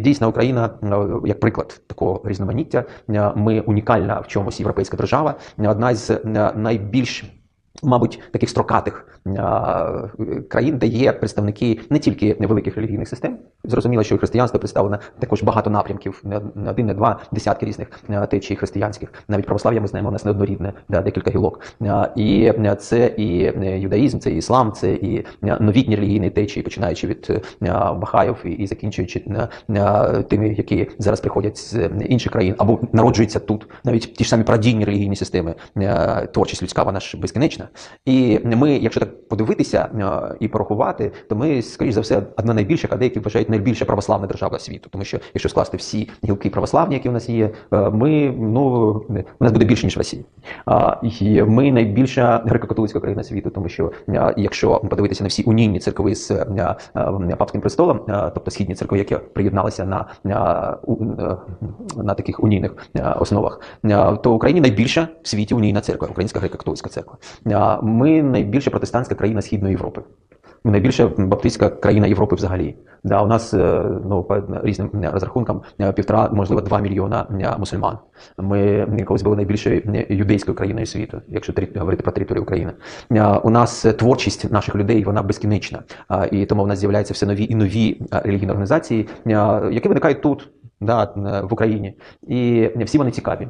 дійсно Україна, е, як приклад такого різноманіття, е, ми унікальна в чомусь європейська держава, е, одна з найбільш Мабуть, таких строкатих країн, де є представники не тільки великих релігійних систем. Зрозуміло, що християнство представлено також багато напрямків, не не один, не два, десятки різних течій християнських. Навіть православ'я ми знаємо, у нас неоднорідне, да, декілька гілок. І це і е, юдаїзм, це і іслам, це і новітні релігійні течії, починаючи від бахаїв і, закінчуючи тими, які зараз приходять з е, інших країн або народжуються тут. Навіть ті ж самі прадійні релігійні системи, творчість людська, вона ж безкінечна. І ми, якщо так подивитися е, і порахувати, то ми, скоріш за все, одна найбільших, а деякі вважають найбільша православна держава світу. Тому що якщо скласти всі гілки православні, які в нас є, е, ми ну у нас буде більше ніж в Росії. І ми найбільша греко-католицька країна світу, тому що е, якщо подивитися на всі унійні церкви з е, папським престолом, тобто східні церкви, які приєдналися на, на, таких унійних основах, то в Україні найбільша в світі унійна церква, Українська греко-католицька церква. Ми найбільша протестантська країна Східної Європи. Найбільша баптистська країна Європи взагалі. Да, у нас е, ну, по різним е, розрахункам е, півтора, можливо, два мільйона мусульман. Ми колись були найбільшою юдейською країною світу, якщо говорити про територію України. У нас творчість наших людей вона безкінечна. І тому в нас з'являються все нові і нові релігійні організації, які виникають тут, да, в Україні. І всі вони цікаві.